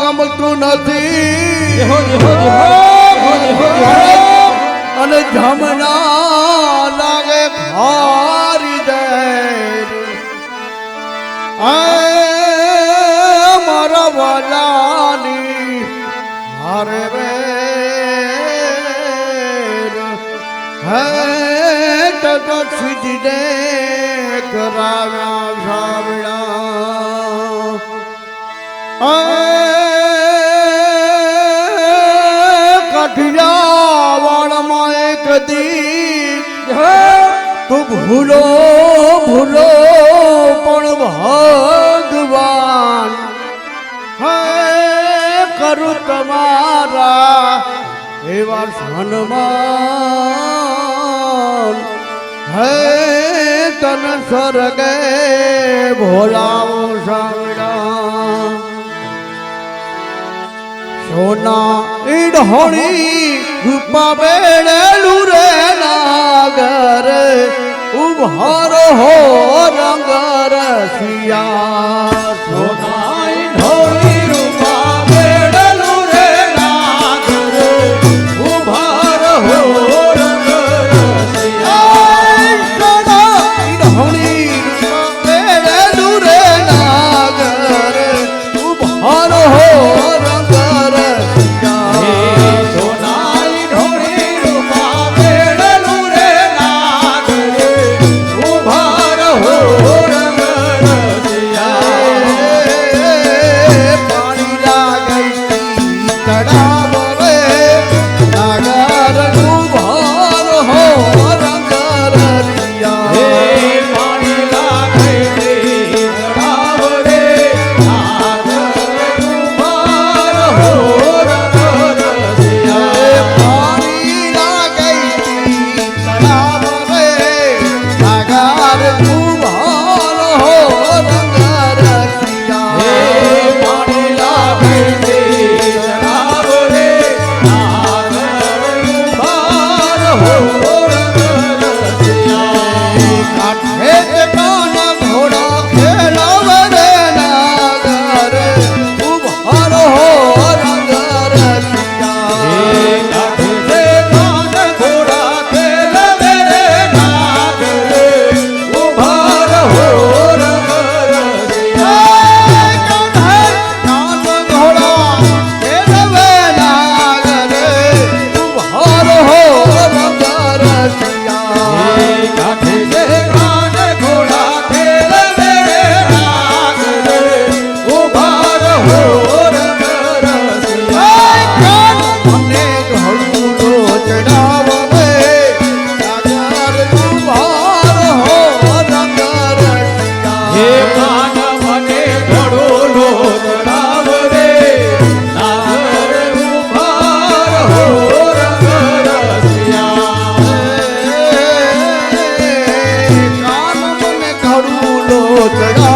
ગમતું નથી અને જમના લાગે ભારી જાય મારા વાલાની હારે રે હે તત સિજને કરાવ્યા સાવડા કઠિયાવાડમાં એક દી તું ભૂલો ભૂલો, પણ ભગવાન. કરું તમારા એવા સન્માન હે તન સ્વર્ગે ભોલાવો સાંગડા. સોના ઈડહોણી રૂપા બેડેલું રે નાગર ઉભારો હો રંગ રસિયા 在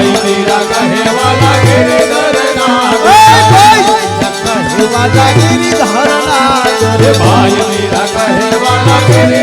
ભાઈ તેરા કહેવા લાગે રે ધરના કહેવા લાગે રે ધરના ભાઈ તેરા કહેવા લાગે રે